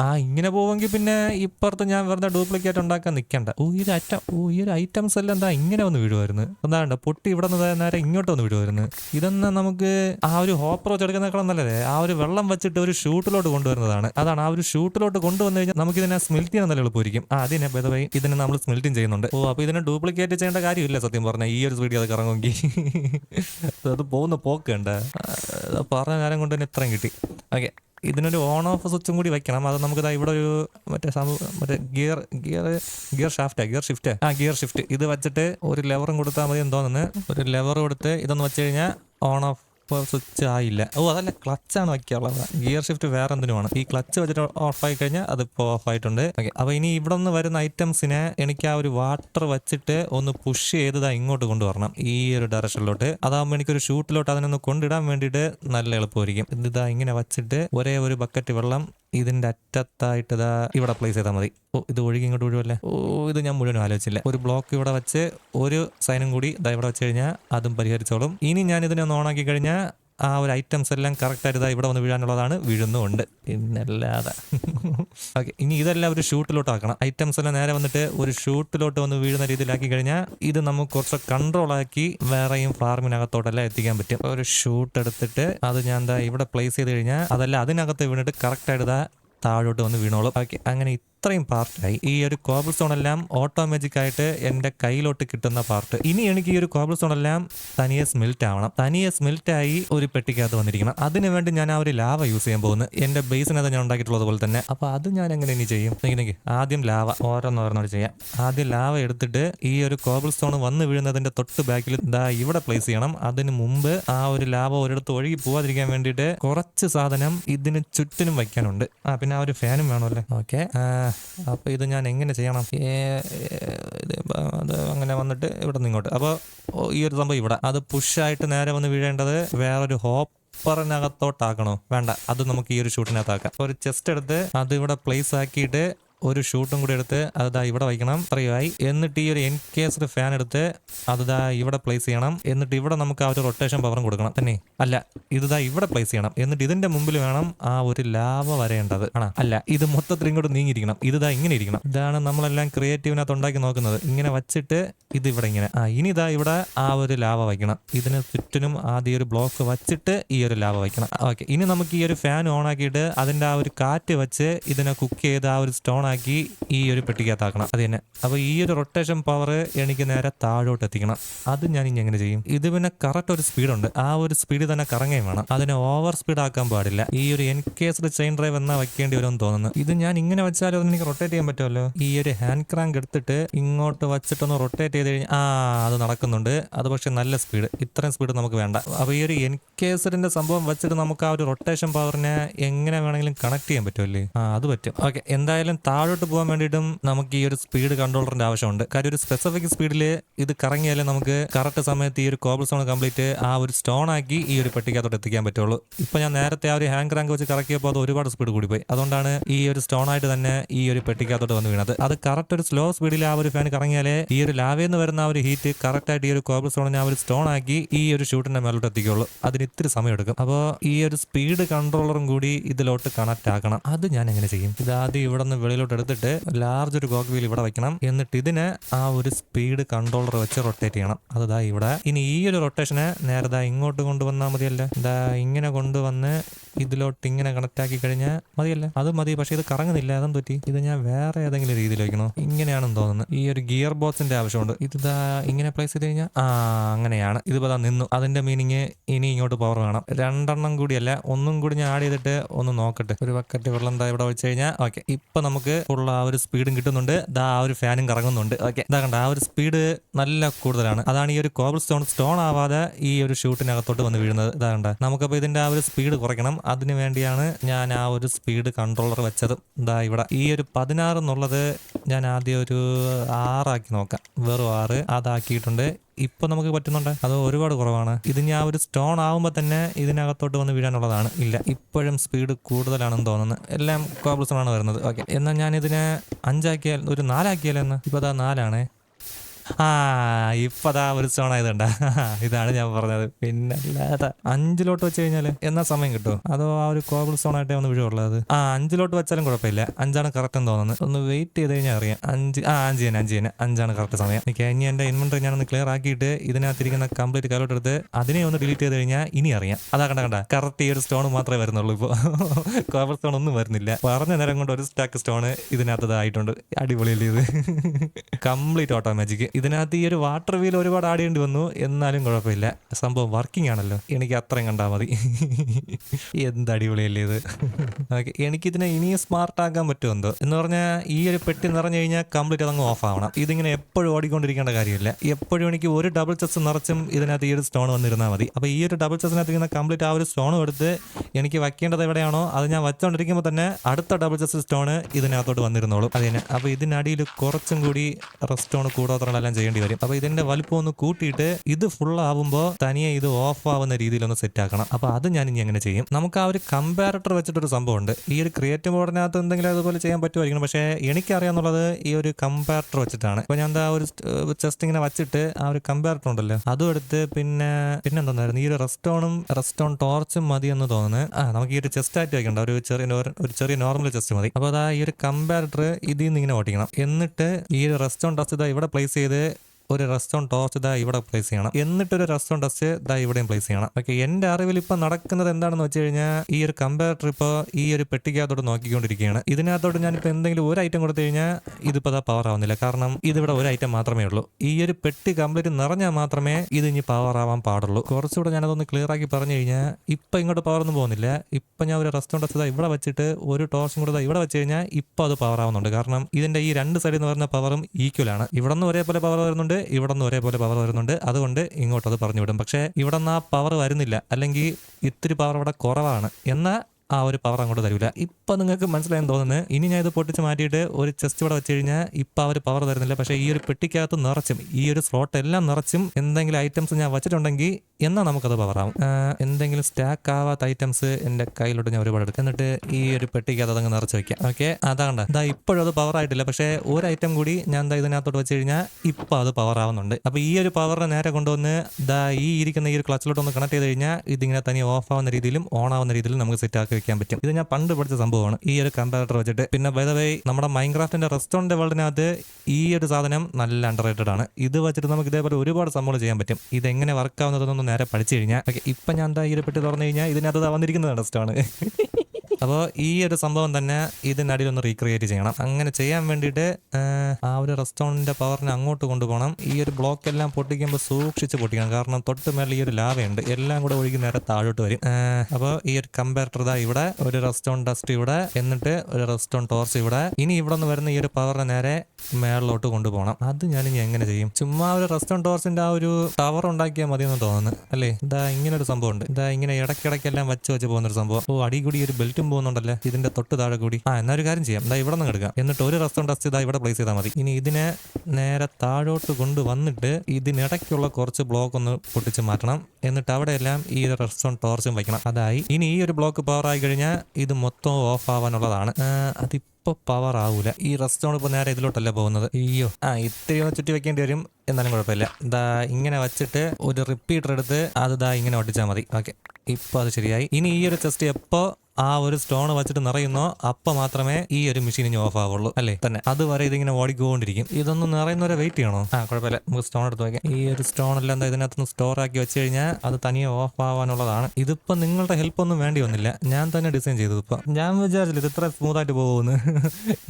Speaker 1: ആ ഇങ്ങനെ പോവെങ്കിൽ പിന്നെ ഇപ്പുറത്ത് ഞാൻ വെറുതെ ഡ്യൂപ്ലിക്കേറ്റ് ഉണ്ടാക്കാൻ നിൽക്കണ്ട ഓ ഈ ഐറ്റം ഓ ഈ ഒരു ഐറ്റംസ് എല്ലാം എന്താ ഇങ്ങനെ വന്ന് വീഴുമായിരുന്നു എന്താണ്ട് പൊട്ടി ഇവിടെ നിന്ന് നേരെ ഇങ്ങോട്ട് വന്ന് വീഴുമായിരുന്നു ഇതെന്നാ നമുക്ക് ആ ഒരു ഹോപ്രോച്ച് എടുക്കുന്നേക്കാളും നല്ലതേ. ആ ഒരു വെള്ളം വെച്ചിട്ട് ഒരു ഷൂട്ടിലോട്ട് കൊണ്ടുവരുന്നതാണ്. അതാണ് ആ ഒരു ഷൂട്ടിലോട്ട് കൊണ്ടുവന്നു കഴിഞ്ഞാൽ നമുക്ക് ഇതിനെ സ്മിൽറ്റ് ചെയ്യാൻ നല്ല എളുപ്പമായിരിക്കും ആ അതിനെ ബൈ ഇതിനെ നമ്മൾ സ്മിൽറ്റിംഗ് ചെയ്യുന്നുണ്ട്. ഓ അപ്പോൾ ഇതിനെ ഡ്യൂപ്ലിക്കേറ്റ് ചെയ്യേണ്ട കാര്യമില്ല സത്യം പറഞ്ഞാൽ ഈ ഒരു സ്പീഡിൽ അത് കറങ്ങുമെങ്കിൽ അത് പോകുന്ന പോക്കുണ്ട് പറഞ്ഞ നേരം കൊണ്ട് തന്നെ ഇത്രയും കിട്ടി. ഓക്കെ ഇതിനൊരു ഓൺ ഓഫ് സ്വിച്ചും കൂടി വെക്കണം. അത് നമുക്ക് ഇവിടെ ഒരു മറ്റേ മറ്റേ ഗിയർ ഗിയർ ഗിയർ ഷാഫ്റ്റാ ഗിയർ ഷിഫ്റ്റ് ആ. ഗിയർ ഷിഫ്റ്റ് ഇത് വെച്ചിട്ട് ഒരു ലെവറും കൊടുത്താൽ മതി എന്തോന്നു ഒരു ലെവർ കൊടുത്ത് ഇതൊന്ന് വെച്ച് കഴിഞ്ഞാൽ ഓൺ ഓഫ് സ്വിച്ച് ആയില്ല ഓ അതല്ല ക്ലച്ചാണ് വയ്ക്കാറുള്ളത് ഗിയർ ഷിഫ്റ്റ് വേറെ എന്തിനുമാണ് ഈ ക്ലച്ച് വെച്ചിട്ട് ഓഫായി കഴിഞ്ഞാൽ ഓഫ് ആയിട്ടുണ്ട് ഓക്കെ അപ്പോൾ ഇനി ഇവിടെ നിന്ന് വരുന്ന ഐറ്റംസിനെ എനിക്ക് ആ ഒരു വാട്ടർ വെച്ചിട്ട് ഒന്ന് പുഷ് ചെയ്ത് ദാ ഇങ്ങോട്ട് കൊണ്ടുവരണം. ഈ ഒരു ഡയറക്ഷനിലോട്ട് അതാകുമ്പോൾ എനിക്കൊരു ഷൂട്ടിലോട്ട് അതിനൊന്ന് കൊണ്ടിടാൻ വേണ്ടിയിട്ട് നല്ല എളുപ്പമായിരിക്കും. ഇതാ ഇങ്ങനെ വച്ചിട്ട് ഒരേ ഒരു ബക്കറ്റ് വെള്ളം ഇതിന്റെ അറ്റത്തായിട്ട് ഇതാ ഇവിടെ പ്ലേസ് ചെയ്താൽ മതി. ഓ ഇത് ഒഴുകി ഇങ്ങോട്ട് ഒഴിവല്ലേ ഓ ഇത് ഞാൻ മുഴുവൻ ആലോചിച്ചില്ല. ഒരു ബ്ലോക്ക് ഇവിടെ വെച്ച് ഒരു സൈനും കൂടി ഇതാ ഇവിടെ വെച്ച് കഴിഞ്ഞാൽ അതും പരിഹരിച്ചോളും. ഇനി ഞാൻ ഇതിനെ ഒന്ന് ഓണാക്കി കഴിഞ്ഞാൽ ആ ഒരു ഐറ്റംസ് എല്ലാം കറക്റ്റായിട്ട് ഇതാ ഇവിടെ വന്ന് വീഴാനുള്ളതാണ്. വീഴുന്നുമുണ്ട്. പിന്നല്ലാതെ. ഓക്കെ ഇനി ഇതെല്ലാം ഒരു ഷൂട്ടിലോട്ട് ആക്കണം. ഐറ്റംസ് എല്ലാം നേരെ വന്നിട്ട് ഒരു ഷൂട്ടിലോട്ട് വന്ന് വീഴുന്ന രീതിയിലാക്കി കഴിഞ്ഞാൽ ഇത് നമുക്ക് കുറച്ച് കൺട്രോൾ ആക്കി വേറെയും ഫാർമിനകത്തോട്ടെല്ലാം എത്തിക്കാൻ പറ്റും. ഒരു ഷൂട്ട് എടുത്തിട്ട് അത് ഞാൻ എന്താ ഇവിടെ പ്ലേസ് ചെയ്ത് കഴിഞ്ഞാൽ അതെല്ലാം അതിനകത്ത് വീണിട്ട് കറക്റ്റായിട്ട് താഴോട്ട് വന്ന് വീണോളും. ഓക്കെ അങ്ങനെ ഇത്രയും പാർട്ടായി. ഈ ഒരു കോബിൾ സ്റ്റോൺ എല്ലാം ഓട്ടോമാറ്റിക് ആയിട്ട് എന്റെ കയ്യിലോട്ട് കിട്ടുന്ന പാർട്ട്. ഇനി എനിക്ക് ഈ ഒരു കോബിൾ സ്റ്റോൺ എല്ലാം തനിയെ സ്മിൽറ്റ് ആവണം. തനിയെ സ്മിൽറ്റ് ആയി ഒരു പെട്ടിക്കകത്ത് വന്നിരിക്കണം. അതിനുവേണ്ടി ഞാൻ ആ ഒരു ലാവ യൂസ് ചെയ്യാൻ പോകുന്നു. എന്റെ ബേസിനകത്ത് ഞാൻ ഉണ്ടാക്കിയിട്ടുള്ളത് പോലെ തന്നെ. അപ്പോൾ അത് ഞാൻ എങ്ങനെ ഇനി ചെയ്യും? ആദ്യം ലാവ ഓരോന്നോരോന്നോട് ചെയ്യാം. ആദ്യം ലാവ എടുത്തിട്ട് ഈ ഒരു കോബിൾ സ്റ്റോൺ വന്ന് വീഴുന്നതിന്റെ തൊട്ട് ബാക്കിൽ ദാ ഇവിടെ പ്ലേസ് ചെയ്യണം. അതിന് മുമ്പ് ആ ഒരു ലാവ ഒരിടത്ത് ഒഴുകി പോവാതിരിക്കാൻ വേണ്ടിയിട്ട് കുറച്ച് സാധനം ഇതിന് ചുറ്റിനും വയ്ക്കാനുണ്ട്. ആ പിന്നെ ആ ഒരു ഫാനും വേണമല്ലേ. ഓക്കെ. അപ്പോൾ ഇത് ഞാൻ എങ്ങനെ ചെയ്യണം? അത് അങ്ങനെ വന്നിട്ട് ഇവിടെ നിന്ന് ഇങ്ങോട്ട് അപ്പോൾ ഈ ഒരു സംഭവം ഇവിടെ. അത് പുഷായിട്ട് നേരെ വന്ന് വീഴേണ്ടത് വേറൊരു ഹോപ്പ് ഹോപ്പറിനകത്തോട്ടാക്കണോ? വേണ്ട. അത് നമുക്ക് ഈ ഒരു ഷൂട്ടിനകത്താക്കാം. ഒരു ചെസ്റ്റ് എടുത്ത് അത് ഇവിടെ പ്ലേസ് ആക്കിയിട്ട് ഒരു ഷൂട്ടും കൂടി എടുത്ത് അത് ഇവിടെ വയ്ക്കണം. അറിയായി എന്നിട്ട് ഈ ഒരു എൻ കേസ്ഡ് ഫാൻ എടുത്ത് അത് ഇവിടെ പ്ലേസ് ചെയ്യണം. എന്നിട്ട് ഇവിടെ നമുക്ക് ആ ഒരു റൊട്ടേഷൻ പവറും കൊടുക്കണം. തന്നെ. അല്ല ഇത് ഇവിടെ പ്ലേസ് ചെയ്യണം. എന്നിട്ട് ഇതിന്റെ മുമ്പിൽ വേണം ആ ഒരു ലാവ വരേണ്ടത്. ആണോ? അല്ല ഇത് മൊത്തത്തിൽ ഇങ്ങോട്ട് നീങ്ങിയിരിക്കണം. ഇത് ഇങ്ങനെ ഇരിക്കണം. ഇതാണ് നമ്മളെല്ലാം ക്രിയേറ്റീവിനകത്ത് ഉണ്ടാക്കി നോക്കുന്നത്. ഇങ്ങനെ വച്ചിട്ട് ഇത് ഇവിടെ ഇങ്ങനെ. ആ ഇനി ഇതാ ഇവിടെ ആ ഒരു ലാവ വയ്ക്കണം. ഇതിന് ചുറ്റിനും ആദ്യം ഒരു ബ്ലോക്ക് വച്ചിട്ട് ഈ ഒരു ലാവ വയ്ക്കണം. ഓക്കെ ഇനി നമുക്ക് ഈ ഒരു ഫാൻ ഓൺ ആക്കിയിട്ട് അതിന്റെ ആ ഒരു കാറ്റ് വെച്ച് ഇതിനെ കുക്ക് ചെയ്ത് ആ ഒരു സ്റ്റോൺ ആക്കി ഈ ഒരു പെട്ടിക്കകത്താക്കണം. അത് തന്നെ. അപ്പൊ ഈ ഒരു റൊട്ടേഷൻ പവർ എനിക്ക് നേരെ താഴോട്ട് എത്തിക്കണം അത് ഞാൻ ഇനി എങ്ങനെ ചെയ്യും? ഇത് പിന്നെ കറക്റ്റ് ഒരു സ്പീഡുണ്ട് ആ ഒരു സ്പീഡ് തന്നെ കറങ്ങുകയും വേണം. അതിനെ ഓവർ സ്പീഡ് ആക്കാൻ പാടില്ല. ഈ ഒരു എൻ കേസ്ഡ് ചെയിൻ ഡ്രൈവ് എന്നാ വെക്കേണ്ടി വരുമെന്ന് തോന്നുന്നു. ഇത് ഞാൻ ഇങ്ങനെ വെച്ചാലും എനിക്ക് റൊട്ടേറ്റ് ചെയ്യാൻ പറ്റുമല്ലോ? ഈ ഒരു ഹാൻഡ് ക്രാങ്ക് എടുത്തിട്ട് ഇങ്ങോട്ട് വെച്ചിട്ടൊന്ന് റൊട്ടേറ്റ് ചെയ്ത് കഴിഞ്ഞാൽ ആ അത് നടക്കുന്നുണ്ട്. അത് പക്ഷെ നല്ല സ്പീഡ് ഇത്രയും സ്പീഡ് നമുക്ക് വേണ്ട. അപ്പൊ ഈ ഒരു എൻ കേസറിന്റെ സംഭവം വെച്ചിട്ട് നമുക്ക് ആ ഒരു റൊട്ടേഷൻ പവറിനെ എങ്ങനെ വേണമെങ്കിലും കണക്ട് ചെയ്യാൻ പറ്റുമല്ലേ? ആ അത് പറ്റും. ഓക്കെ എന്തായാലും താഴോട്ട് പോകാൻ വേണ്ടിയിട്ടും നമുക്ക് ഈ ഒരു സ്പീഡ് കൺട്രോളറിന്റെ ആവശ്യമുണ്ട്. കാര്യം ഒരു സ്പെസിഫിക് സ്പീഡിൽ ഇത് കറങ്ങിയാലേ നമുക്ക് കറക്റ്റ് സമയത്ത് ഈ ഒരു കോബിൾ സ്റ്റോൺ കംപ്ലീറ്റ് ആ ഒരു സ്റ്റോൺ ആക്കി ഈ ഒരു പെട്ടിക്കകത്തോട്ട് എത്തിക്കാൻ പറ്റുള്ളൂ. ഇപ്പൊ ഞാൻ നേരത്തെ ആ ഒരു ഹാങ്ക് റാങ്ക് വെച്ച് കറക്കിയപ്പോൾ അത് ഒരുപാട് സ്പീഡ് കൂടിപ്പോയി അതുകൊണ്ടാണ് ഈ ഒരു സ്റ്റോൺ ആയിട്ട് തന്നെ ഈ ഒരു പെട്ടിക്കകത്തോട്ട് വന്ന് വീണത്. അത് കറക്റ്റ് ഒരു സ്ലോ സ്പീഡിൽ ആ ഒരു ഫാൻ കറങ്ങിയാലേ ഈ ഒരു ലാവേന്ന് വരുന്ന ആ ഒരു ഹീറ്റ് കറക്റ്റ് ആയിട്ട് ഈ ഒരു കോബിൾ സ്റ്റോണിനെ ആ ഒരു സ്റ്റോൺ ആക്കി ഈ ഒരു ഷൂട്ടിന്റെ മേലോട്ട് എത്തിക്കുള്ളൂ. അതിന് ഇത്തിരി സമയം എടുക്കും. അപ്പോൾ ഈ ഒരു സ്പീഡ് കൺട്രോളറും കൂടി ഇതിലോട്ട് കണക്ട് ആക്കണം. അത് ഞാൻ എങ്ങനെ ചെയ്യും? ഇത് ആദ്യം ഇവിടെ നിന്ന് വെളിയിലോട്ട് എടുത്തിട്ട് ലാർജ് ഒരു ഗോഗ് വീൽ ഇവിടെ വെക്കണം. എന്നിട്ട് ഇതിനെ ആ ഒരു സ്പീഡ് കൺട്രോളർ വെച്ച് റൊട്ടേറ്റ് ചെയ്യണം. അതാ ഇവിടെ. ഇനി ഈ ഒരു റൊട്ടേഷനെ നേരെ ദാ ഇങ്ങോട്ട് കൊണ്ടുവന്നാൽ മതിയല്ലേ? ദാ ഇങ്ങനെ കൊണ്ടുവന്ന് ഇതിലോട്ട് ഇങ്ങനെ കണക്ട് ആക്കി കഴിഞ്ഞാൽ മതിയല്ലേ? അത് മതി. പക്ഷേ ഇത് കറങ്ങുന്നില്ല. അതും പറ്റി? ഇത് ഞാൻ വേറെ ഏതെങ്കിലും രീതിയിൽ വെക്കണോ? ഇങ്ങനെയാണെന്ന് തോന്നുന്നു. ഈ ഒരു ഗിയർ ബോക്സിന്റെ ആവശ്യമുണ്ട്. ഇത് ഇങ്ങനെ പ്ലേസ് ചെയ്ത് കഴിഞ്ഞാൽ ആ അങ്ങനെയാണ്. ഇതിപ്പോ നിന്നു. അതിന്റെ മീനിങ് ഇനി ഇങ്ങോട്ട് പവർ വേണം. രണ്ടെണ്ണം കൂടിയല്ല. ഒന്നും കൂടി ഞാൻ ആഡ് ചെയ്തിട്ട് ഒന്ന് നോക്കട്ടെ. ഒരു ബക്കറ്റ് വെള്ളം ഇവിടെ വെച്ച് കഴിഞ്ഞാൽ ഓക്കെ ഇപ്പൊ നമുക്ക് നമുക്ക് ഉള്ള ആ ഒരു സ്പീഡും കിട്ടുന്നുണ്ട്. ദാ ആ ഒരു ഫാനും കറങ്ങുന്നുണ്ട്. ഓക്കെ ഇതാ കണ്ട ആ ഒരു സ്പീഡ് നല്ല കൂടുതലാണ്. അതാണ് ഈ ഒരു കോബിൾ സ്റ്റോൺ സ്റ്റോൺ ആവാതെ ഈ ഒരു ഷൂട്ടിനകത്തോട്ട് വന്ന് വീഴുന്നത്. ഇതാ കണ്ട നമുക്കപ്പോൾ ഇതിന്റെ ആ ഒരു സ്പീഡ് കുറയ്ക്കണം. അതിന് വേണ്ടിയാണ് ഞാൻ ആ ഒരു സ്പീഡ് കൺട്രോളർ വെച്ചത്. ഇതാ ഇവിടെ ഈ ഒരു പതിനാറ് എന്നുള്ളത് ഞാൻ ആദ്യം ഒരു ആറാക്കി നോക്കാം. വെറും ആറ്. അതാക്കിയിട്ടുണ്ട്. ഇപ്പൊ നമുക്ക് പറ്റുന്നുണ്ട്? അത് ഒരുപാട് കുറവാണ്? ഇത് ഞാൻ ഒരു സ്റ്റോൺ ആവുമ്പോൾ തന്നെ ഇതിനകത്തോട്ട് വന്ന് വീഴാനുള്ളതാണ്. ഇല്ല ഇപ്പോഴും സ്പീഡ് കൂടുതലാണെന്ന് തോന്നുന്നു. എല്ലാം കോബിൾസ്റ്റോൺ ആണ് വരുന്നത്. ഓക്കെ എന്നാൽ ഞാൻ ഇതിനെ അഞ്ചാക്കിയാൽ ഒരു നാലാക്കിയാലെന്ന് ഇപ്പൊ അതാ നാലാണേ. ആ ഇപ്പതാ ഒരു സോൺ ആയതുണ്ട ഇതാണ് ഞാൻ പറഞ്ഞത്. പിന്നെ അല്ലാതെ അഞ്ചിലോട്ട് വെച്ച് കഴിഞ്ഞാൽ എന്നാ സമയം കിട്ടുമോ അതോ ആ ഒരു കോബിൾ സോൺ ആയിട്ടേ ഒന്ന് വീഴുള്ളത് ആ അഞ്ചിലോട്ട് വെച്ചാലും കുഴപ്പമില്ല. അഞ്ചാണ് കറക്റ്റ് എന്ന് തോന്നുന്നത് ഒന്ന് വെയിറ്റ് ചെയ്ത് കഴിഞ്ഞാൽ അറിയാം. അഞ്ച് ആ അഞ്ച് തന്നെ അഞ്ച് തന്നെ. അഞ്ചാണ് കറക്റ്റ് സമയം. എനിക്ക് ഇനി ഇൻവെന്ററി ഒന്ന് ക്ലിയർ ആക്കിയിട്ട് ഇതിനകത്തിരിക്കുന്ന കംപ്ലീറ്റ് കാലോട്ട് എടുത്ത് അതിനെ ഒന്ന് ഡിലീറ്റ് ചെയ്ത് കഴിഞ്ഞാൽ ഇനി അറിയാം. അതാ കണ്ട കണ്ട. കറക്റ്റ് ഈ ഒരു സ്റ്റോൺ മാത്രമേ വരുന്നുള്ളൂ ഇപ്പോൾ കോബിൾ സ്റ്റോൺ ഒന്നും വരുന്നില്ല. പറഞ്ഞ നേരം കൊണ്ട് ഒരു സ്റ്റാക്ക് സ്റ്റോൺ ഇതിനകത്ത് ആയിട്ടുണ്ട് അടിപൊളിയല്ലേ ഇത്? കംപ്ലീറ്റ് ഓട്ടോമാറ്റിക് ഇതിനകത്ത് ഈ ഒരു വാട്ടർ വീൽ ഒരുപാട് ആടേണ്ടി വന്നു. എന്നാലും കുഴപ്പമില്ല. സംഭവം വർക്കിംഗ് ആണല്ലോ. എനിക്ക് അത്രയും കണ്ടാൽ മതി. എന്ത് അടിപൊളിയല്ലേ ഇത്. ഓക്കെ എനിക്കിതിനെ ഇനിയും സ്മാർട്ട് ആക്കാൻ പറ്റുമോ എന്തോ എന്ന് പറഞ്ഞാൽ ഈ ഒരു പെട്ടി നിറഞ്ഞു കഴിഞ്ഞാൽ കംപ്ലീറ്റ് അതങ്ങ് ഓഫ് ആവണം. ഇതിങ്ങനെ എപ്പോഴും ഓടിക്കൊണ്ടിരിക്കേണ്ട കാര്യമില്ല. എപ്പോഴും എനിക്ക് ഒരു ഡബിൾ ചെസ് നിറച്ചും ഇതിനകത്ത് ഈ ഒരു സ്റ്റോൺ വന്നിരുന്നാൽ മതി. അപ്പോൾ ഈ ഒരു ഡബിൾ ചെസ്സിനകത്ത് ഇങ്ങനെ കംപ്ലീറ്റ് ആ ഒരു സ്റ്റോൺ എടുത്ത് എനിക്ക് വയ്ക്കേണ്ടത് എവിടെയാണോ അത് ഞാൻ വച്ചുകൊണ്ടിരിക്കുമ്പോൾ തന്നെ അടുത്ത ഡബിൾ ചെസ് സ്റ്റോൺ ഇതിനകത്തോട്ട് വന്നിരുന്നോളും. അതിന് അപ്പോൾ ഇതിനടിയിൽ കുറച്ചും കൂടി സ്റ്റോൺ കൂടോത്രങ്ങളെല്ലാം ചെയ്യേണ്ടി വരും. അപ്പോൾ ഇതിന്റെ വലിപ്പം ഒന്ന് കൂട്ടിയിട്ട് ഇത് ഫുൾ ആവുമ്പോൾ തനിയെ ഇത് ഓഫ് ആവുന്ന രീതിയിലൊന്ന് സെറ്റ് ആക്കണം. അപ്പോൾ അത് ഞാൻ ഇനി എങ്ങനെ ചെയ്യും. നമുക്ക് ആ ഒരു കമ്പാരറ്റർ വെച്ചിട്ടൊരു സംഭവമുണ്ട്. ഈ ഒരു ക്രിയേറ്റ് ബോർഡിനകത്ത് എന്തെങ്കിലും അതുപോലെ ചെയ്യാൻ പറ്റുമായിരിക്കും. പക്ഷേ എനിക്കറിയാന്നുള്ളത് ഈ ഒരു കമ്പാരറ്റർ വെച്ചിട്ടാണ്. ഇപ്പോൾ ഞാൻ എന്താ ഒരു ജസ്റ്റ് ഇങ്ങനെ വെച്ചിട്ട് ആ ഒരു കമ്പാരറ്റർ ഉണ്ടല്ലോ. അതും എടുത്ത് പിന്നെ പിന്നെ എന്തായിരുന്നു ഈ ഒരു റെസ്റ്റോണും റെസ്റ്റോൺ ടോർച്ചും മതി എന്ന് തോന്നുന്നു. ആ നമുക്ക് ഈ ഒരു ചെസ്റ്റ് ആയിട്ട് വയ്ക്കണ്ട ഒരു ചെറിയ ഒരു ചെറിയ നോർമൽ ചെസ്റ്റ് മതി. അപ്പോൾ അതാ ഈ ഒരു കമ്പാരറ്റർ ഇതിൽ നിന്ന് ഇങ്ങനെ ഓട്ടിക്കണം. എന്നിട്ട് ഈ ഒരു റെസ്റ്റോൺ ടസ്റ്റ് ഇതാ ഇവിടെ പ്ലേസ് ചെയ്ത് で ഒരു റെസ്റ്റോറന്റ് ടോർച്ച് ദാ ഇവിടെ പ്ലേസ് ചെയ്യണം. എന്നിട്ടൊരു റെസ്റ്റോറന്റ് ടസ്റ്റ് ദാ ഇവിടെയും പ്ലേസ് ചെയ്യണം. ഓക്കെ എന്റെ അറിവിൽ ഇപ്പൊ നടക്കുന്നത് എന്താണെന്ന് വെച്ച് കഴിഞ്ഞാൽ ഈ ഒരു കമ്പാരറ്റർ ഇപ്പോൾ ഈ ഒരു പെട്ടിക്കകത്തോട് നോക്കിക്കൊണ്ടിരിക്കുകയാണ്. ഇതിനകത്തോട്ട് ഞാനിപ്പോൾ എന്തെങ്കിലും ഒരു ഐറ്റം കൊടുത്തു കഴിഞ്ഞാൽ ഇതിപ്പോൾ അതാ പവർ ആവുന്നില്ല. കാരണം ഇതിവിടെ ഒരു ഐറ്റം മാത്രമേ ഉള്ളൂ. ഈ ഒരു പെട്ടി കംപ്ലീറ്റ് നിറഞ്ഞാൽ മാത്രമേ ഇത് ഇനി പവർ ആവാൻ പാടുള്ളൂ. കുറച്ചുകൂടെ ഞാനതൊന്ന് ക്ലിയർ ആക്കി പറഞ്ഞു കഴിഞ്ഞാൽ ഇപ്പം ഇങ്ങോട്ട് പവർ ഒന്നും പോകുന്നില്ല. ഇപ്പം ഞാൻ ഒരു റെസ്റ്റോറന്റ് ടച്ച് ഇവിടെ വെച്ചിട്ട് ഒരു ടോർച്ചും കൂടെ ദാ ഇവിടെ വെച്ച് കഴിഞ്ഞാൽ ഇപ്പോൾ അത് പവർ ആവുന്നുണ്ട്. കാരണം ഇതിന്റെ ഈ രണ്ട് സൈഡിൽ നിന്ന് വരുന്ന പവറും ഈക്വൽ ആണ്. ഇവിടെ നിന്ന് ഒരേപോലെ പവർ വരുന്നുണ്ട്. ഇവിടെ നിന്ന് ഒരേപോലെ പവർ വരുന്നുണ്ട്. അതുകൊണ്ട് ഇങ്ങോട്ട് അത് പറഞ്ഞു വിടും. പക്ഷേ ഇവിടെ നിന്ന് ആ പവർ വരുന്നില്ല. അല്ലെങ്കിൽ ഇത്തിരി പവർ ഇവിടെ കുറവാണ്. എന്നാൽ ആ ഒരു പവർ അങ്ങോട്ട് തരില്ല ഇപ്പൊ നിങ്ങൾക്ക് മനസ്സിലായെന്ന് തോന്നുന്നത് ഇനി ഞാൻ ഇത് പൊട്ടിച്ച് മാറ്റിയിട്ട് ഒരു ചെസ്റ്റ് ഇവിടെ വെച്ച് കഴിഞ്ഞാൽ ഇപ്പൊ ആ ഒരു പവർ തരുന്നില്ല. പക്ഷേ ഈ ഒരു പെട്ടിക്കകത്ത് നിറച്ചും ഈ ഒരു സ്ലോട്ട് എല്ലാം നിറച്ചും എന്തെങ്കിലും ഐറ്റംസ് ഞാൻ വെച്ചിട്ടുണ്ടെങ്കിൽ എന്നാൽ നമുക്കത് പവർ ആവും? എന്തെങ്കിലും സ്റ്റാക്ക് ആവാത്ത ഐറ്റംസ് എന്റെ കയ്യിലോട്ട് ഞാൻ ഒരുപാട് എടുക്കും. എന്നിട്ട് ഈ ഒരു പെട്ടിക്കകത്ത് അതങ്ങ് നിറച്ച് വെക്കാം. ഓക്കെ അതാണ്ട് ഇതാ ഇപ്പോഴും അത് പവർ ആയിട്ടില്ല. പക്ഷേ ഒരു ഐറ്റം കൂടി ഞാൻ ദാ ഇതിനകത്തോട്ട് വെച്ച് കഴിഞ്ഞാൽ ഇപ്പൊ അത് പവർ ആവുന്നുണ്ട്. അപ്പൊ ഈ ഒരു പവറിനെ നേരെ കൊണ്ടുവന്ന് ദാ ഈ ഇരിക്കുന്ന ഈ ഒരു ക്ലച്ചിലോട്ട് ഒന്ന് കണക്ട് ചെയ്ത് കഴിഞ്ഞാൽ ഇതിങ്ങനെ തനി ഓഫ് ആവുന്ന രീതിയിലും ഓൺ ആവുന്ന രീതിയിലും നമുക്ക് സെറ്റ് ആക്കി. വെക്കാൻ പറ്റും. ഇത് ഞാൻ പണ്ട് പഠിച്ച സംഭവമാണ്. ഈ ഒരു കമ്പാരറ്റർ വെച്ചിട്ട്. പിന്നെ ബൈ നമ്മുടെ മൈൻക്രാഫ്റ്റിന്റെ റെസ്റ്റോറന്റ് വേൾഡിനകത്ത് ഈ ഒരു സാധനം നല്ല അണ്ടർ ആണ്. ഇത് വെച്ചിട്ട് നമുക്ക് ഇതേപോലെ ഒരുപാട് സംഭവങ്ങൾ ചെയ്യാൻ പറ്റും. ഇത് എങ്ങനെ വർക്ക് ആവുന്നതെന്നൊന്ന് നേരെ പഠിച്ചു കഴിഞ്ഞാൽ ഇപ്പൊ ഞാൻ എന്താ ഈ ഒരു പെട്ടി തുറന്നു കഴിഞ്ഞാൽ ഇതിനകത്ത് വന്നിരിക്കുന്നതാണ് വന്നിരിക്കുന്നത് ടെസ്റ്റാണ് അപ്പോൾ ഈ ഒരു സംഭവം തന്നെ ഇതിനടിയിൽ ഒന്ന് റീക്രിയേറ്റ് ചെയ്യണം. അങ്ങനെ ചെയ്യാൻ വേണ്ടിയിട്ട് ആ, ഒരു റെസ്റ്റോറന്റിന്റെ പവറിനെ അങ്ങോട്ട് കൊണ്ടുപോകണം. ഈ ഒരു ബ്ലോക്ക് എല്ലാം പൊട്ടിക്കുമ്പോൾ സൂക്ഷിച്ച് പൊട്ടിക്കണം. കാരണം തൊട്ട് മേളിൽ ഈ ഒരു ലാവയുണ്ട്. എല്ലാം കൂടെ ഒഴുകി നേരെ താഴോട്ട് വരും. അപ്പോൾ ഈ ഒരു കമ്പാരറ്റർ ഇതാ ഇവിടെ ഒരു റെസ്റ്റോൺ ഡസ്റ്റ് ഇവിടെ എന്നിട്ട് ഒരു റെസ്റ്റോൺ ടോർച്ച് ഇവിടെ. ഇനി ഇവിടെ നിന്ന് വരുന്ന ഈ ഒരു പവറിനെ നേരെ മേളിലോട്ട് കൊണ്ടുപോകണം. അത് ഞാൻ ഇനി എങ്ങനെ ചെയ്യും? ചുമ്മാ ഒരു റെസ്റ്റോൺ ടോർച്ചിന്റെ ആ ഒരു ടവർ ഉണ്ടാക്കിയാൽ മതി എന്ന് തോന്നുന്നു. അല്ലേ? ഇതാ ഇങ്ങനെ ഒരു സംഭവം ഉണ്ട് ഇതാ ഇങ്ങനെ ഇടയ്ക്കിടയ്ക്കെല്ലാം വെച്ച് വെച്ച് പോകുന്ന ഒരു സംഭവം. ഓ അടികൂടി ഒരു ബെൽറ്റും പോകുന്നുണ്ടല്ലേ? ഇതിന്റെ തൊട്ട് താഴെ കൂടി. ആ എന്നാ ഒരു കാര്യം ചെയ്യാം. ഇതാ ഇവിടെ നിന്ന് എടുക്കാം എന്നിട്ട് ഒരു റെസ്റ്റോറന്റ് ടച്ച് ഇതാ ഇവിടെ പ്ലേസ് ചെയ്താൽ മതി. ഇനി ഇതിനെ നേരെ താഴോട്ട് കൊണ്ടുവന്നിട്ട് ഇതിനിടയ്ക്കുള്ള കുറച്ച് ബ്ലോക്ക് ഒന്ന് പൊട്ടിച്ച് മാറ്റണം. എന്നിട്ട് അവിടെ എല്ലാം ഈ റെസ്റ്റോറന്റ് ടോർച്ചും വയ്ക്കണം അതായി. ഇനി ഈ ഒരു ബ്ലോക്ക് പവർ ആയി കഴിഞ്ഞാൽ ഇത് മൊത്തം ഓഫ് ആവാനുള്ളതാണ്. അതിപ്പോ പവർ ആവൂല. ഈ റെസ്റ്റോറന്റ് ഇപ്പോൾ നേരെ ഇതിലോട്ടല്ല പോകുന്നത്? അയ്യോ. ആ ഇത്തിരി ഒന്ന് ചുറ്റി വെക്കേണ്ടി വരും. എന്നാലും കുഴപ്പമില്ല. ദാ ഇങ്ങനെ വെച്ചിട്ട് ഒരു റിപ്പീറ്റർ എടുത്ത് അത് ദാ ഇങ്ങനെ ഒട്ടിച്ചാൽ മതി. ഓക്കെ. ഇപ്പൊ അത് ശരിയായി. ഇനി ഈ ഒരു ചെസ്റ്റ് എപ്പോ ആ ഒരു സ്റ്റോൺ വെച്ചിട്ട് നിറയുന്നോ അപ്പൊ മാത്രമേ ഈ ഒരു മെഷീൻ ഇനി ഓഫ് ആവുള്ളൂ. അല്ലേ? തന്നെ. അതുവരെ ഇതിങ്ങനെ ഓടിക്കൊണ്ടിരിക്കും. ഇതൊന്നും നിറയുന്നവരെ വെയിറ്റ് ചെയ്യണോ? ആ കുഴപ്പമില്ല. നമുക്ക് സ്റ്റോൺ എടുത്ത് വയ്ക്കാം ഈ ഒരു സ്റ്റോൺ എല്ലാം എന്താ സ്റ്റോർ ആക്കി വെച്ച് കഴിഞ്ഞാൽ അത് തനിയെ ഓഫ് ആവാനുള്ളതാണ്. ഇതിപ്പോ നിങ്ങളുടെ ഹെൽപ്പ് ഒന്നും വേണ്ടി വന്നില്ല. ഞാൻ തന്നെ ഡിസൈൻ ചെയ്തത് ഇപ്പൊ ഞാൻ വിചാരിച്ചില്ല ഇത് ഇത്ര സ്മൂത്ത് ആയിട്ട് പോകുമെന്ന്.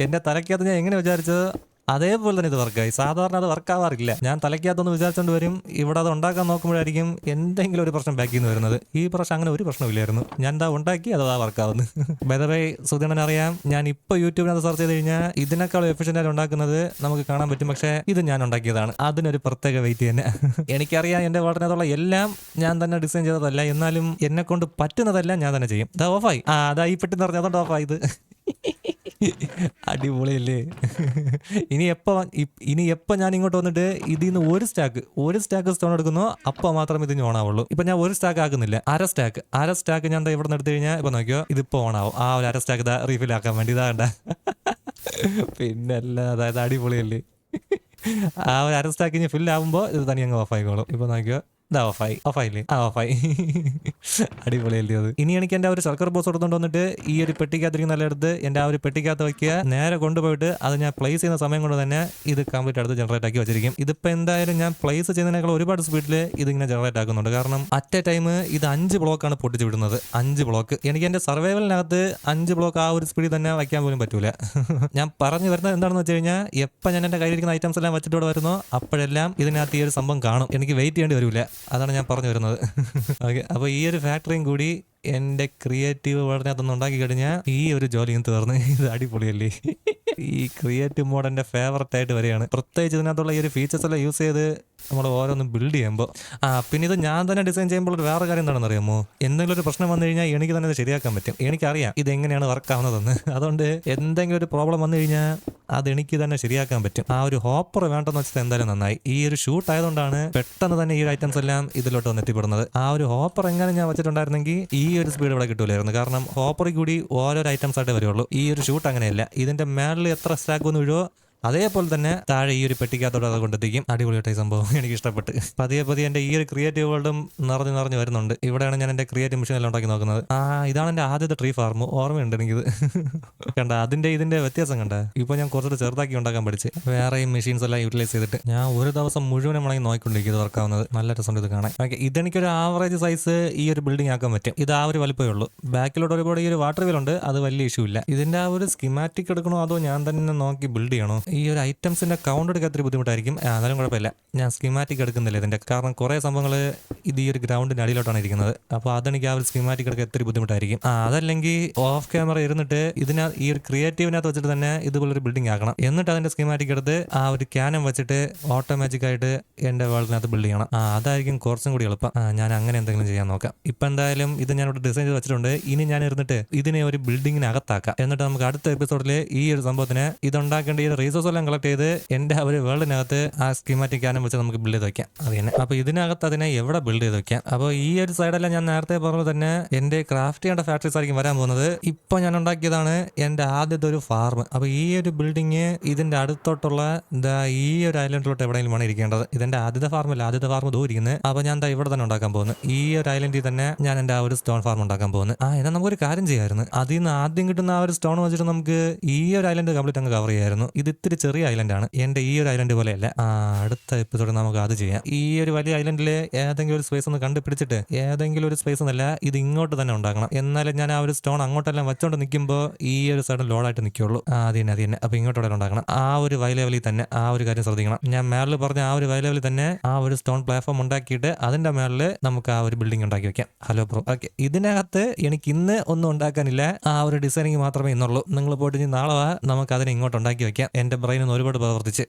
Speaker 1: എന്റെ തലക്കകത്ത് ഞാൻ എങ്ങനെ വിചാരിച്ചത്? അതേപോലെ തന്നെ ഇത് വർക്കായി സാധാരണ അത് വർക്കാവാറില്ല ഞാൻ തലയ്ക്കകത്തൊന്ന് വിചാരിച്ചോണ്ട് വരും. ഇവിടെ അത് ഉണ്ടാക്കാൻ നോക്കുമ്പോഴായിരിക്കും എന്തെങ്കിലും ഒരു പ്രശ്നം ബാക്കിൽ നിന്ന് വരുന്നത്. ഈ പ്രശ്നം അങ്ങനെ ഒരു പ്രശ്നമില്ലായിരുന്നു. ഞാൻ എന്താ ഉണ്ടാക്കി അത് വർക്കാവുന്നു ബൈ സുധീണൻ അറിയാം ഞാൻ ഇപ്പോൾ യൂട്യൂബിനകത്ത് സെർച്ച് ചെയ്ത് കഴിഞ്ഞാൽ ഇതിനേക്കാളും എഫിഷ്യന്റ് ഉണ്ടാക്കുന്നത് നമുക്ക് കാണാൻ പറ്റും. പക്ഷേ ഇത് ഞാൻ ഉണ്ടാക്കിയതാണ്. അതിനൊരു പ്രത്യേക വെയിറ്റ് തന്നെ. എനിക്കറിയാം എന്റെ വാട്ടിനകത്തുള്ള എല്ലാം ഞാൻ തന്നെ ഡിസൈൻ ചെയ്തതല്ല. എന്നാലും എന്നെ കൊണ്ട് പറ്റുന്നതെല്ലാം ഞാൻ തന്നെ ചെയ്യും. ഇതാ ഓഫായി ആ അതാ ഈ പെട്ടെന്ന് പറഞ്ഞാൽ അതുകൊണ്ട് ഓഫായത് അടിപൊളിയല്ലേ? ഇനി എപ്പോ ഇനി എപ്പോ ഞാൻ ഇങ്ങോട്ട് വന്നിട്ട് ഇതിൽ നിന്ന് ഒരു സ്റ്റാക്ക് ഒരു സ്റ്റാക്ക് സ്റ്റോൺ എടുക്കുന്നോ മാത്രം ഇത് ഓൺ ആവുള്ളൂ ഇപ്പൊ ഞാൻ ഒരു സ്റ്റാക്ക് ആക്കുന്നില്ല. അര സ്റ്റാക്ക്. അര സ്റ്റാക്ക് ഞാൻ ഇവിടെ നിന്ന് എടുത്തു കഴിഞ്ഞാൽ ഇപ്പൊ നോക്കിയോ ഇതിപ്പോ ഓൺ ആവും ആ ഒരു അര സ്റ്റാക്ക് ഇതാ റീഫിൽ ആക്കാൻ വേണ്ടി ഇതാ കണ്ട. പിന്നല്ല അതായത് അടിപൊളിയല്ലേ? ആ ഒരു അര സ്റ്റാക്ക് ഇനി ഫില്ല് ആവുമ്പോ ഇത് തന്നെ അങ്ങ് ഓഫ് ആയിക്കോളും. ഇപ്പൊ നോക്കിയോ ഇതാ ഓഫായി. ഓഫായില്ലേ? ആ ഓഫായി. അടിപൊളിയല്ലേ അത് ഇനി എനിക്ക് എന്റെ ആ ഒരു സർക്കാർ ബോസ് കൊടുത്തോണ്ട് വന്നിട്ട് ഈ ഒരു പെട്ടിക്കകത്തിരിക്കുന്ന നല്ല എടുത്ത് എന്റെ ആ ഒരു പെട്ടിക്കകത്ത് വയ്ക്കുക നേരെ കൊണ്ടുപോയിട്ട് അത് ഞാൻ പ്ലേസ് ചെയ്യുന്ന സമയം കൊണ്ട് തന്നെ ഇത് കംപ്ലീറ്റ് അടുത്ത് ജനറേറ്റ് ആക്കി വെച്ചിരിക്കും. ഇതിപ്പോൾ എന്തായാലും ഞാൻ പ്ലേസ് ചെയ്യുന്നതിനേക്കാൾ ഒരുപാട് സ്പീഡിൽ ഇതിങ്ങനെ ജനറേറ്റ് ആക്കുന്നുണ്ട്. കാരണം അറ്റ് എ ടൈം ഇത് അഞ്ച് ബ്ലോക്കാണ് പൊട്ടിച്ച് വിടുന്നത്. അഞ്ച് ബ്ലോക്ക് എനിക്ക് എന്റെ സർവൈവലിനകത്ത് അഞ്ച് ബ്ലോക്ക് ആ ഒരു സ്പീഡിൽ തന്നെ വയ്ക്കാൻ പോലും പറ്റൂല. ഞാൻ പറഞ്ഞു വരുന്നത് എന്താണെന്ന് വെച്ച് കഴിഞ്ഞാൽ എപ്പോൾ ഞാൻ എന്റെ കയ്യിലിരിക്കുന്ന ഐറ്റംസ് എല്ലാം വെച്ചിട്ട് വരുന്നോ അപ്പോഴെല്ലാം ഇതിനകത്ത് ഈ ഒരു സംഭവം കാണും. എനിക്ക് വെയിറ്റ് ചെയ്യേണ്ടി വരില്ല അതാണ് ഞാൻ പറഞ്ഞു വരുന്നത്. ഓക്കെ അപ്പോൾ ഈ ഒരു ഫാക്ടറിയും കൂടി എന്റെ ക്രിയേറ്റീവ് വളർന്നതൊന്നും ഉണ്ടാക്കി കഴിഞ്ഞാൽ ഈ ഒരു ജോലിയും തീർന്ന്. ഇത് അടിപൊളിയല്ലേ? ഈ ക്രിയേറ്റീവ് മോഡ് എന്റെ ഫേവററ്റ് ആയിട്ട് വരികയാണ്. പ്രത്യേകിച്ച് ഇതിനകത്തുള്ള ഈ ഒരു ഫീച്ചേഴ്സ് എല്ലാം യൂസ് ചെയ്ത് നമ്മൾ ഓരോന്നും ബിൽഡ് ചെയ്യുമ്പോൾ ആ പിന്നെ ഇത് ഞാൻ തന്നെ ഡിസൈൻ ചെയ്യുമ്പോൾ ഒരു വേറെ കാര്യം എന്താണെന്ന് അറിയാമോ എന്തെങ്കിലും ഒരു പ്രശ്നം വന്നു കഴിഞ്ഞാൽ എനിക്ക് തന്നെ ഇത് ശരിയാക്കാൻ പറ്റും. എനിക്കറിയാം ഇത് എങ്ങനെയാണ് വർക്ക് ആവുന്നതെന്ന്. അതുകൊണ്ട് എന്തെങ്കിലും ഒരു പ്രോബ്ലം വന്നു കഴിഞ്ഞാൽ അത് എനിക്ക് തന്നെ ശരിയാക്കാൻ പറ്റും. ആ ഒരു ഹോപ്പർ വേണ്ടെന്ന് വെച്ചാൽ എന്തായാലും നന്നായി. ഈ ഒരു ഷൂട്ട് ആയതുകൊണ്ടാണ് പെട്ടെന്ന് തന്നെ ഈ ഒരു ഐറ്റംസ് എല്ലാം ഇതിലോട്ട് വന്ന് എത്തിപ്പെടുന്നത്. ആ ഒരു ഹോപ്പർ എങ്ങനെ ഞാൻ വെച്ചിട്ടുണ്ടായിരുന്നെങ്കിൽ ഈ ഒരു സ്പീഡ് ഇവിടെ കിട്ടൂലായിരുന്നു. കാരണം ഹോപ്പറിൽ കൂടി ഓരോരോ ഐറ്റംസ് ആയിട്ട് വരുള്ളൂ. ഈ ഒരു ഷൂട്ട് അങ്ങനെയല്ല. ഇതിന്റെ മേളിൽ എത്ര സ്റ്റാക്ക് ഒന്ന് വീഴുവോ അതേപോലെ തന്നെ താഴെ ഈ ഒരു പെട്ടിക്കകത്തോടെ അത് കൊണ്ടെത്തിക്കും. അടിപൊളിയായിട്ട് ഈ സംഭവം എനിക്ക് ഇഷ്ടപ്പെട്ട്. പതിയെ പതിയെ എന്റെ ഈ ഒരു ക്രിയേറ്റീവ് വേൾഡും നിറഞ്ഞു നിറഞ്ഞു വരുന്നുണ്ട്. ഇവിടെയാണ് ഞാൻ എന്റെ ക്രിയേറ്റീവ് മെഷീൻ എല്ലാം ഉണ്ടാക്കി നോക്കുന്നത്. ആ ഇതാണ് എന്റെ ആദ്യത്തെ ട്രീ ഫാർം ഓർമ്മയുണ്ട് എനിക്കിത്. കണ്ട അതിന്റെ ഇതിന്റെ വ്യത്യാസം കണ്ട. ഇപ്പൊ ഞാൻ കുറച്ചുകൂടെ ചെറുതാക്കി ഉണ്ടാക്കാൻ പഠിച്ച്. വേറെ ഈ മെഷീൻസ് എല്ലാം യൂട്ടിലൈസ് ചെയ്തിട്ട് ഞാൻ ഒരു ദിവസം മുഴുവനും മുളങ്ങി നോക്കിക്കൊണ്ടിരിക്കും ഇത് വർക്കാവുന്നത് നല്ല രസമുണ്ട് ഇത് കാണാൻ. ഓക്കെ ഇതെനിക്കൊരു ആവറേജ് സൈസ് ഈ ഒരു ബിൽഡിംഗ് ആക്കാൻ പറ്റും. ഇത് ആ ഒരു വലിപ്പമേ ഉള്ളൂ. ബാക്കിലോട്ട് ഒരുപാട് ഈ ഒരു വാട്ടർ വീൽ ഉണ്ട്. അത് വലിയ ഇഷ്യൂ ഇല്ല. ഇതിന്റെ ആ ഒരു സ്കിമാറ്റിക് എടുക്കണോ അതോ ഞാൻ തന്നെ നോക്കി ബിൽഡ് ചെയ്യണോ? ഈ ഒരു ഐറ്റംസിന്റെ കൗണ്ട് എടുക്കാൻ ഇത്തിരി ബുദ്ധിമുട്ടായിരിക്കും. എന്നാലും കുഴപ്പമില്ല. ഞാൻ സ്കീമാറ്റിക് എടുക്കുന്നില്ല ഇതിന്റെ. കാരണം കുറേ സംഭവങ്ങൾ ഇത് ഈ ഒരു ഗ്രൗണ്ടിന്റെ അടിയിലോട്ടാണ് ഇരിക്കുന്നത്. അപ്പോൾ അതെനിക്ക് ആ ഒരു സ്കീമാറ്റിക് എടുക്കാൻ ഇത്തിരി ബുദ്ധിമുട്ടായിരിക്കും. അതല്ലെങ്കിൽ ഓഫ് ക്യാമറ ഇരുന്നിട്ട് ഇതിന് ഈ ഒരു ക്രിയേറ്റീവിനകത്ത് വെച്ചിട്ട് തന്നെ ഇതുപോലൊരു ബിൽഡിംഗ് ആക്കണം. എന്നിട്ട് അതിന്റെ സ്കീമാറ്റിക് എടുത്ത് ആ ഒരു ക്യാനം വെച്ചിട്ട് ഓട്ടോമാറ്റിക് ആയിട്ട് എന്റെ വേൾഡിനകത്ത് ബിൽഡ് ചെയ്യണം. ആ അതായിരിക്കും കുറച്ചും കൂടി എളുപ്പം. ഞാൻ അങ്ങനെ എന്തെങ്കിലും ചെയ്യാൻ നോക്കാം. ഇപ്പം എന്തായാലും ഇത് ഞാൻ ഇവിടെ ഡിസൈൻ ചെയ്ത് വെച്ചിട്ടുണ്ട്. ഇനി ഞാൻ ഇരുന്നിട്ട് ഇതിനെ ഒരു ബിൽഡിങ്ങിനകത്താക്കാം എന്നിട്ട് നമുക്ക് അടുത്ത എപ്പിസോഡിൽ ഈ ഒരു സംഭവത്തിന് ഇതുണ്ടാക്കേണ്ട ഈ റീസോഴ്സ് എല്ലാം കളക്ട് ചെയ്ത് എന്റെ ഒരു വേൾഡിനകത്ത് ആ സ്കീമാറ്റിക് ക്യാനം വെച്ച് നമുക്ക് ബിൽഡ് ചെയ്ത് വെക്കാം. അത് തന്നെ. അപ്പൊ ഇതിനകത്ത് അതിനെ എവിടെ ബിൽഡ് ചെയ്ത് വെക്കാം? അപ്പോൾ ഈ ഒരു സൈഡെല്ലാം ഞാൻ നേരത്തെ പറഞ്ഞത് തന്നെ എന്റെ ക്രാഫ്റ്റ് ചെയ്യേണ്ട ഫാക്ടറീസ് ആയിരിക്കും വരാൻ പോകുന്നത്. ഇപ്പൊ ഞാൻ ഉണ്ടാക്കിയതാണ് എന്റെ ആദ്യത്തെ ഒരു ഫാർം അപ്പൊ ഈ ഒരു ബിൽഡിങ് ഇതിന്റെ അടുത്തോട്ടുള്ള ഈ ഒരു ഐലൻഡിലോട്ട് എവിടെയെങ്കിലും ആണ് ഇരിക്കേണ്ടത്. ഇതിന്റെ ആദ്യത്തെ ഫാർമല്ല ആദ്യത്തെ ഫാർം ദൂരിക്കുന്നത് അപ്പൊ ഞാൻ എന്താ ഇവിടെ തന്നെ ഉണ്ടാക്കാൻ പോകുന്നു. ഈ ഒരു ഐലൻഡിൽ തന്നെ ഞാൻ എന്റെ ആ ഒരു സ്റ്റോൺ ഫാർം ഉണ്ടാക്കാൻ പോകുന്നു. ആ എന്നാൽ നമുക്കൊരു കാര്യം ചെയ്യായിരുന്നു അതിൽ നിന്ന് ആദ്യം കിട്ടുന്ന ആ ഒരു സ്റ്റോൺ വെച്ചിട്ട് നമുക്ക് ഈ ഒരു ഐലൻഡ് കംപ്ലീറ്റ് അങ്ങ് കവർ ചെയ്യായിരുന്നു ഇത് ഇത്തിരി ചെറിയ ഐലൻഡാണ് എന്റെ ഈ ഒരു ഐലൻഡ് പോലെയല്ല. അടുത്ത എപ്പിസോഡ് നമുക്ക് അത് ചെയ്യാം. ഈ ഒരു വലിയ ഐലൻഡിൽ ഏതെങ്കിലും ഒരു സ്പേസ് ഒന്ന് കണ്ടുപിടിച്ചിട്ട് ഏതെങ്കിലും ഒരു സ്പേസ് എന്നല്ല ഇത് ഇങ്ങോട്ട് തന്നെ ഉണ്ടാക്കണം. എന്നാലും ഞാൻ ആ ഒരു സ്റ്റോൺ അങ്ങോട്ടെല്ലാം വെച്ചോണ്ട് നിൽക്കുമ്പോൾ ഈ ഒരു സൈഡ് ലോഡായിട്ട് നിൽക്കുള്ളൂ അത് തന്നെ അത് തന്നെ. അപ്പൊ ഇങ്ങോട്ടോടെ ഉണ്ടാക്കണം. ആ ഒരു വൈ ലെവലിൽ തന്നെ ആ ഒരു കാര്യം ശ്രദ്ധിക്കണം. ഞാൻ മേളിൽ പറഞ്ഞ ആ ഒരു വൈ ലെവലിൽ തന്നെ ആ ഒരു സ്റ്റോൺ പ്ലാറ്റ്ഫോം ഉണ്ടാക്കിയിട്ട് അതിന്റെ മേളിൽ നമുക്ക് ആ ഒരു ബിൽഡിംഗ് ഉണ്ടാക്കി വെക്കാം. ഹലോ ബ്രോ ഓക്കെ ഇതിനകത്ത് എനിക്ക് ഇന്ന് ഒന്നും ഉണ്ടാക്കാനില്ല. ആ ഒരു ഡിസൈനിങ് മാത്രമേ ഇന്നുള്ളൂ. നിങ്ങൾ പോയിട്ട് നാളെ നമുക്ക് അതിനെ ഇങ്ങോട്ട് ഉണ്ടാക്കി വെക്കാം. എന്റെ ബ്രെയിനിൽ നിന്ന് ഒരുപാട് പ്രവർത്തിച്ച്